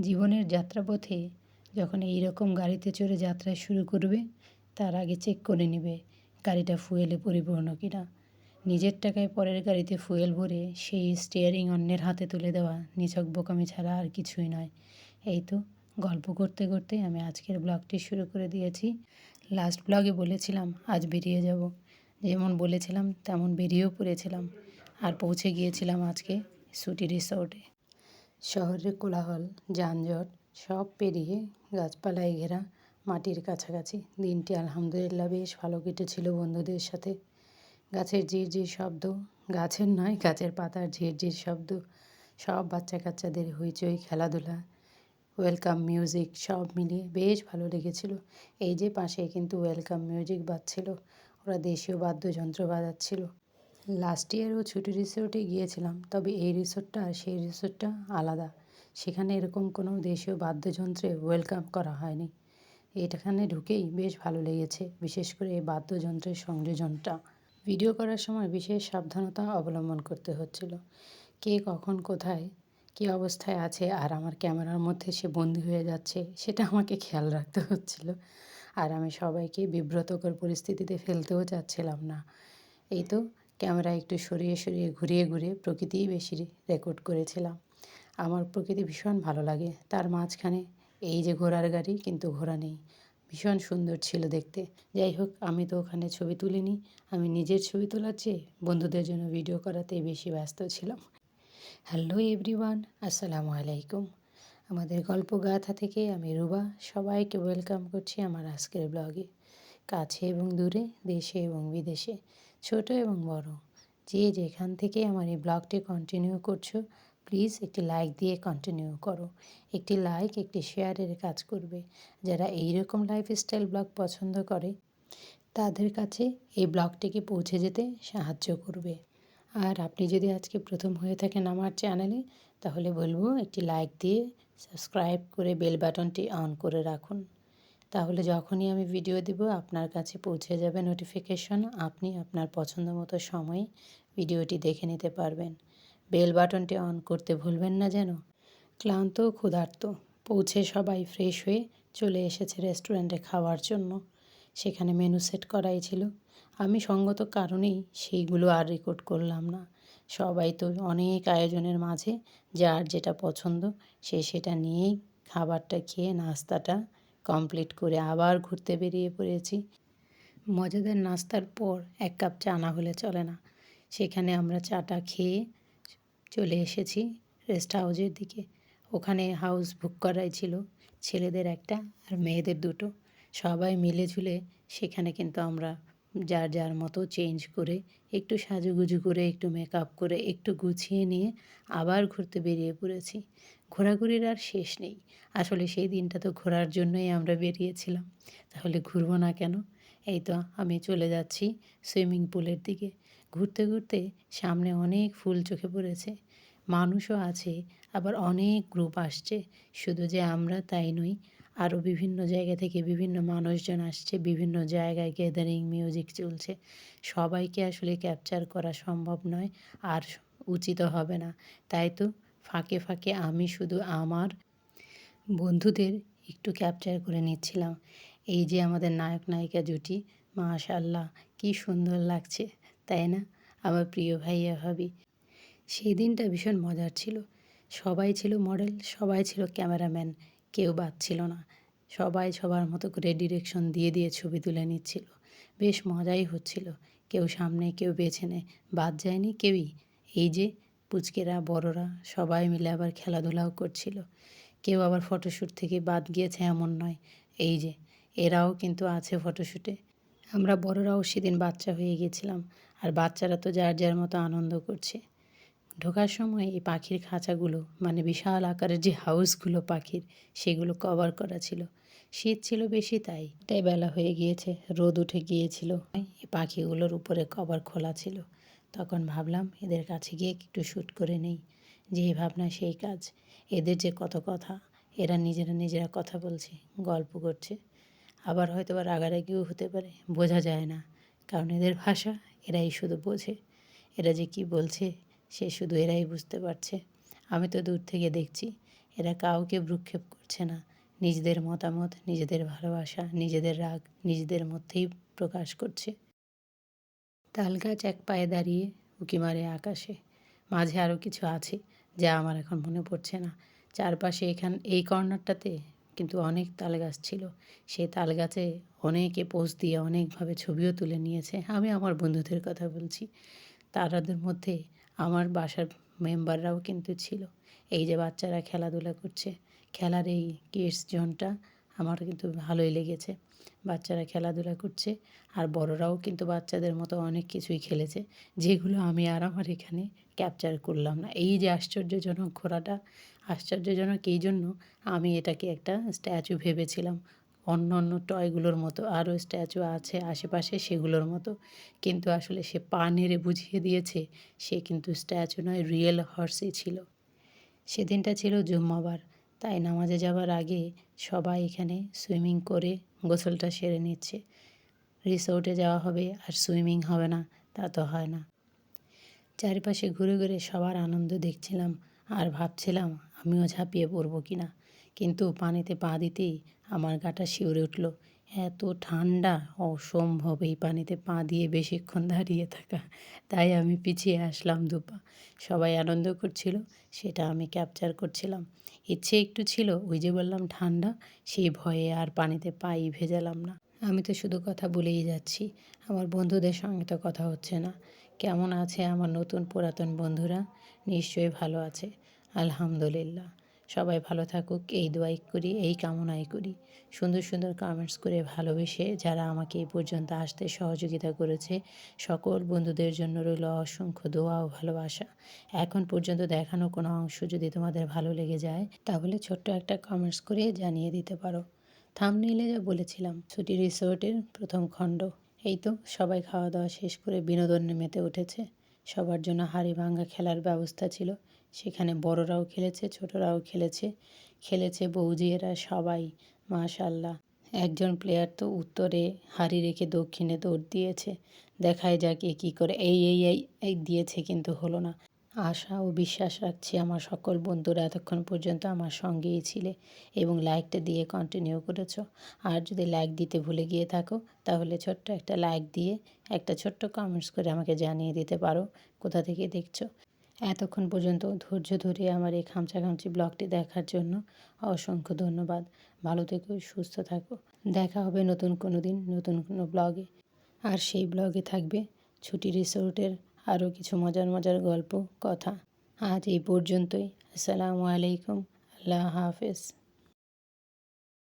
জীবনের যাত্রাপথে যখন এই রকম গাড়িতে চড়ে যাত্রা শুরু করবে, তার আগে চেক করে নেবে গাড়িটা ফুয়েলে পরিপূর্ণ কিনা। নিজের টাকায় পরের গাড়িতে ফুয়েল ভরে সেই স্টিয়ারিং অন্যের হাতে তুলে দেওয়া নিছক বোকামি ছাড়া আর কিছুই নয়। এই তো গল্প করতে করতে আমি আজকের ব্লগটি শুরু করে দিয়েছি। লাস্ট ব্লগে বলেছিলাম, আজ বেরিয়ে যাব। যেমন বলেছিলাম, তেমন বেরিয়েও পড়েছিলাম। আর পৌঁছে গিয়েছিলাম আজকে সুটি রিসোর্টে শহরের কোলাহল, যানজট সব পেরিয়ে গাছপালায় ঘেরা মাটির কাছাকাছি। দিনটি আলহামদুলিল্লাহ বেশ ভালো কেটেছিল বন্ধুদের সাথে। গাছের ঝিরঝির শব্দ, গাছের নয়, গাছের পাতার ঝিরঝির শব্দ, সব বাচ্চা কাচ্চাদের হইচই, খেলাধুলা, ওয়েলকাম মিউজিক সব মিলিয়ে বেশ ভালো লেগেছিল। এই যে পাশে কিন্তু ওয়েলকাম মিউজিক বাজছিল, ওরা দেশীয় বাদ্যযন্ত্র বাজাচ্ছিল। লাস্ট ইয়ারও ছুটি রিসোর্টে গিয়েছিলাম, তবে এই রিসোর্টটা আর সেই রিসোর্টটা আলাদা। সেখানে এরকম কোনো দেশীয় বাদ্যযন্ত্রে ওয়েলকাম করা হয়নি। এটাখানে ঢুকেই বেশ ভালো লেগেছে, বিশেষ করে এই বাদ্যযন্ত্রের সংযোজনটা। ভিডিও করার সময় বিশেষ সাবধানতা অবলম্বন করতে হচ্ছিল। কে কখন কোথায়, কী অবস্থায় আছে আর আমার ক্যামেরার মধ্যে সে বন্দি হয়ে যাচ্ছে, সেটা আমাকে খেয়াল রাখতে হচ্ছিল। আর আমি সবাইকে বিব্রতকর পরিস্থিতিতে ফেলতেও চাচ্ছিলাম না। এই তো ক্যামেরা একটু সরিয়ে সরিয়ে ঘুরিয়ে ঘুরিয়ে প্রকৃতিই বেশি রেকর্ড করেছিলাম। আমার প্রকৃতি ভীষণ ভালো লাগে। তার মাঝখানে এই যে ঘোড়ার গাড়ি কিন্তু ঘোড়া নেই। ভীষণ সুন্দর ছিল দেখতে। যাই হোক, আমি তো ওখানে ছবি তুলিনি। আমি নিজের ছবি তোলার চেয়ে বন্ধুদের জন্য ভিডিও করাতেই বেশি ব্যস্ত ছিলাম। হ্যালো এভরিওয়ান, আসসালামু আলাইকুম। আমাদের গল্প গাথা থেকে আমি রুবা সবাইকে ওয়েলকাম করছি আমার আজকের ব্লগে। কাছে এবং দূরে, দেশে এবং বিদেশে। ছোট এবং বড়। যে যেখান থেকে আমার এই ব্লগটি কন্টিনিউ করছ প্লিজ একটি লাইক দিয়ে কন্টিনিউ করো। একটি লাইক একটি শেয়ারের কাজ করবে। যারা এই রকম লাইফস্টাইল ব্লগ পছন্দ করে, তাদের কাছে এই ব্লগটিকে পৌঁছে যেতে সাহায্য করবে। আর আপনি যদি আজকে প্রথম হয়ে থাকেন আমার চ্যানেলে তাহলে বলব একটি লাইক দিয়ে সাবস্ক্রাইব করে বেল বাটনটি অন করে রাখুন। তাহলে যখনই আমি ভিডিও দিব, আপনার কাছে পৌঁছে যাবে নোটিফিকেশন আপনি আপনার পছন্দ মতো সময়ে ভিডিওটি দেখে নিতে পারবেন। বেল বাটনটি অন করতে ভুলবেন না যেন। ক্লান্ত, ক্ষুধার্ত, পৌঁছে সবাই ফ্রেশ হয়ে চলে এসেছে রেস্টুরেন্টে খাওয়ার জন্য। সেখানে মেনু সেট করাই ছিল। আমি সঙ্গত কারণেই সেইগুলো আর রেকর্ড করলাম না। সবাই তো অনেক আয়োজনের মাঝে, যার যেটা পছন্দ, সে সেটা নিয়েই খাবারটা খেয়ে, নাস্তাটা কমপ্লিট করে আবার ঘুরতে বেরিয়ে পড়েছি। মজাদার নাস্তার পর এক কাপ চা না হলে চলে না। সেখানে আমরা চাটা খেয়ে চলে এসেছি রেস্ট হাউসের দিকে। ওখানে হাউস বুক করাই ছিল, ছেলেদের একটা আর মেয়েদের দুটো। সবাই মিলে ঝুলে সেখানে কিন্তু আমরা যার যার মতো চেঞ্জ করে, একটু সাজুগুজু করে, একটু মেকআপ করে, একটু গুছিয়ে নিয়ে আবার ঘুরতে বেরিয়ে পড়েছি। ঘোরাঘুরির আর শেষ নেই। আসলে সেই দিনটা তো ঘোরার জন্যই আমরা বেরিয়েছিলাম। তাহলে ঘুরবো না কেন? এই তো আমি চলে যাচ্ছি সুইমিং পুলের দিকে। ঘুরতে ঘুরতে সামনে অনেক ফুল চোখে পড়েছে। মানুষও আছে, আবার অনেক গ্রুপ আসছে। শুধু যে আমরা তাই নই আরও বিভিন্ন জায়গা থেকে বিভিন্ন মানুষজন আসছে, বিভিন্ন জায়গায় গ্যাদারিং মিউজিক চলছে। সবাইকে আসলে ক্যাপচার করা সম্ভব নয়, আর উচিত হবে না। তাই তো ফাঁকে ফাঁকে আমি শুধু আমার বন্ধুদের একটু ক্যাপচার করে নিচ্ছিলাম। এই যে আমাদের নায়ক নায়িকা জুটি মাশাল্লাহ কি সুন্দর লাগছে, তাই না? আমার প্রিয় ভাইয়া ভাবি। সেই দিনটা ভীষণ মজার ছিল। সবাই ছিল মডেল সবাই ছিল ক্যামেরাম্যান কেউ বাদ ছিল না। সবাই সবার মতো করে ডিরেকশন দিয়ে দিয়ে ছবি তুলে নিচ্ছিল। বেশ মজাই হচ্ছিল। কেউ সামনে, কেউ বেছে নেয় বাদ যায়নি কেউই। এই যে পুচকেরা, বড়রা, সবাই মিলে আবার খেলাধুলাও করছিল। কেউ আবার ফটোশ্যুট থেকে বাদ গিয়েছে এমন নয়। এই যে, এরাও কিন্তু আছে ফটোশ্যুটে আমরা বড়রাও সেদিন বাচ্চা হয়ে গেছিলাম। আর বাচ্চারা তো যার যার মতো আনন্দ করছে। ঢোকার সময় এই পাখির খাঁচাগুলো মানে বিশাল আকারের যে হাউসগুলো পাখির, সেগুলো কভার করা ছিল। শীত ছিল বেশি তাই তাই বেলা হয়ে গিয়েছে, রোদ উঠে গিয়েছিল। এই পাখিগুলোর উপরে কভার খোলা ছিল। তখন ভাবলাম, এদের কাছে গিয়ে একটু শ্যুট করে নেই। যেই ভাবনা, সেই কাজ। এদের যে কত কথা, এরা নিজেরা নিজেরা কথা বলছে, গল্প করছে। আবার হয়তো বা রাগারাগিও হতে পারে, বোঝা যায় না। কারণ এদের ভাষা, এরাই শুধু বোঝে। এরা যে কি বলছে সে শুধু এরাই বুঝতে পারছে। আমি তো দূর থেকে দেখছি, এরা কাউকে ভ্রুক্ষেপ করছে না। নিজেদের মতামত, নিজেদের ভালোবাসা, নিজেদের রাগ, নিজেদের মধ্যেই প্রকাশ করছে। তালগাছ এক পায়ে দাঁড়িয়ে উকি মারে আকাশে। মাঝে আরও কিছু আছে যা আমার এখন মনে পড়ছে না। চারপাশে এখান, এই কর্নারটাতে কিন্তু অনেক তাল গাছ ছিল। সেই তাল গাছে অনেকে পোজ দিয়ে অনেকভাবে ছবিও তুলে নিয়েছে। আমি আমার বন্ধুদের কথা বলছি। তারাদের মধ্যে আমার বাসার মেম্বাররাও কিন্তু ছিল। এই যে বাচ্চারা খেলাধুলা করছে, খেলার এই কিডস জোনটা আমার কিন্তু ভালোই লেগেছে। বাচ্চারা খেলাধুলা করছে আর বড়রাও কিন্তু বাচ্চাদের মতো অনেক কিছুই খেলেছে, যেগুলো আমি আর আমার এখানে ক্যাপচার করলাম না। এই যে আশ্চর্যজনক ঘোড়াটা, আশ্চর্যজনক এই জন্য আমি এটাকে একটা স্ট্যাচু ভেবেছিলাম। অন্য অন্য টয়গুলোর মতো, আরও স্ট্যাচু আছে আশেপাশে সেগুলোর মতো। কিন্তু আসলে সে পা নেড়ে বুঝিয়ে দিয়েছে, সে কিন্তু স্ট্যাচু নয়, রিয়েল হর্সই ছিল। সেদিনটা ছিল জুম্মাবার, তাই নামাজে যাবার আগে সবাই এখানে সুইমিং করে গোসলটা সেরে নিচ্ছে। রিসোর্টে যাওয়া হবে আর সুইমিং হবে না, তা তো হয় না। চারিপাশে ঘুরে ঘুরে সবার আনন্দ দেখছিলাম আর ভাবছিলাম আমিও ঝাঁপিয়ে পড়ব কি না কিন্তু পানিতে পা দিতেই আমার গাটা শিউরে উঠল। এত ঠান্ডা, অসম্ভব এই পানিতে পা দিয়ে বেশিক্ষণ দাঁড়িয়ে থাকা। তাই আমি পিছিয়ে আসলাম দুপা সবাই আনন্দ করছিল, সেটা আমি ক্যাপচার করছিলাম। ইচ্ছে একটু ছিল, ওই যে বললাম ঠান্ডা, সেই ভয়ে আর পানিতে পাই ভেজালাম না। আমি তো শুধু কথা বলেই যাচ্ছি। আমার বন্ধুদের সঙ্গে তো কথা হচ্ছে না। কেমন আছে আমার নতুন পুরাতন বন্ধুরা? নিশ্চয়ই ভালো আছে। আলহামদুলিল্লাহ। সবাই ভালো থাকুক, এই দোয়াই করি, এই কামনাই করি। সুন্দর সুন্দর কমেন্টস করে ভালোবেসে যারা আমাকে এই পর্যন্ত আসতে সহযোগিতা করেছে, সকল বন্ধুদের জন্য রইল অসংখ্য দোয়া ও ভালোবাসা। এখন পর্যন্ত দেখানো কোনো অংশ যদি তোমাদের ভালো লেগে যায়, তাহলে ছোট্ট একটা কমেন্টস করে জানিয়ে দিতে পারো। থামনেইলে যা বলেছিলাম, ছুটি রিসোর্টের প্রথম খণ্ড। এই তো, সবাই খাওয়া দাওয়া শেষ করে বিনোদনে মেতে উঠেছে। সবার জন্য হাড়ি ভাঙ্গা খেলার ব্যবস্থা ছিল। সেখানে বড়রাও খেলেছে, ছোটরাও খেলেছে। খেলেছে বৌজিয়েরা সবাই, মাশাল্লাহ। একজন প্লেয়ার তো উত্তরে হারি রেখে দক্ষিণে দৌড় দিয়েছে। দেখায় যাক এ কী করে, এই এই এই এই দিয়েছে কিন্তু হলো না। আশা ও বিশ্বাস রাখছি আমার সকল বন্ধুরা এতক্ষণ পর্যন্ত আমার সঙ্গেই ছিলে এবং লাইকটা দিয়ে কন্টিনিউ করেছ। আর যদি লাইক দিতে ভুলে গিয়ে থাকো, তাহলে ছোট্ট একটা লাইক দিয়ে একটা ছোট্ট কমেন্টস করে আমাকে জানিয়ে দিতে পারো। কোথা থেকে দেখছ? এতক্ষণ পর্যন্ত ধৈর্য ধরে আমার এই খামচা খামচি ব্লগটি দেখার জন্য অসংখ্য ধন্যবাদ। ভালো থেকো, সুস্থ থাকো। দেখা হবে নতুন কোনো দিন, নতুন কোনো ব্লগে। আর সেই ব্লগে থাকবে ছুটি রিসোর্টের আরও কিছু মজার মজার গল্প, কথা। আজ এই পর্যন্তই। আসসালামু আলাইকুম। আল্লাহ হাফেজ।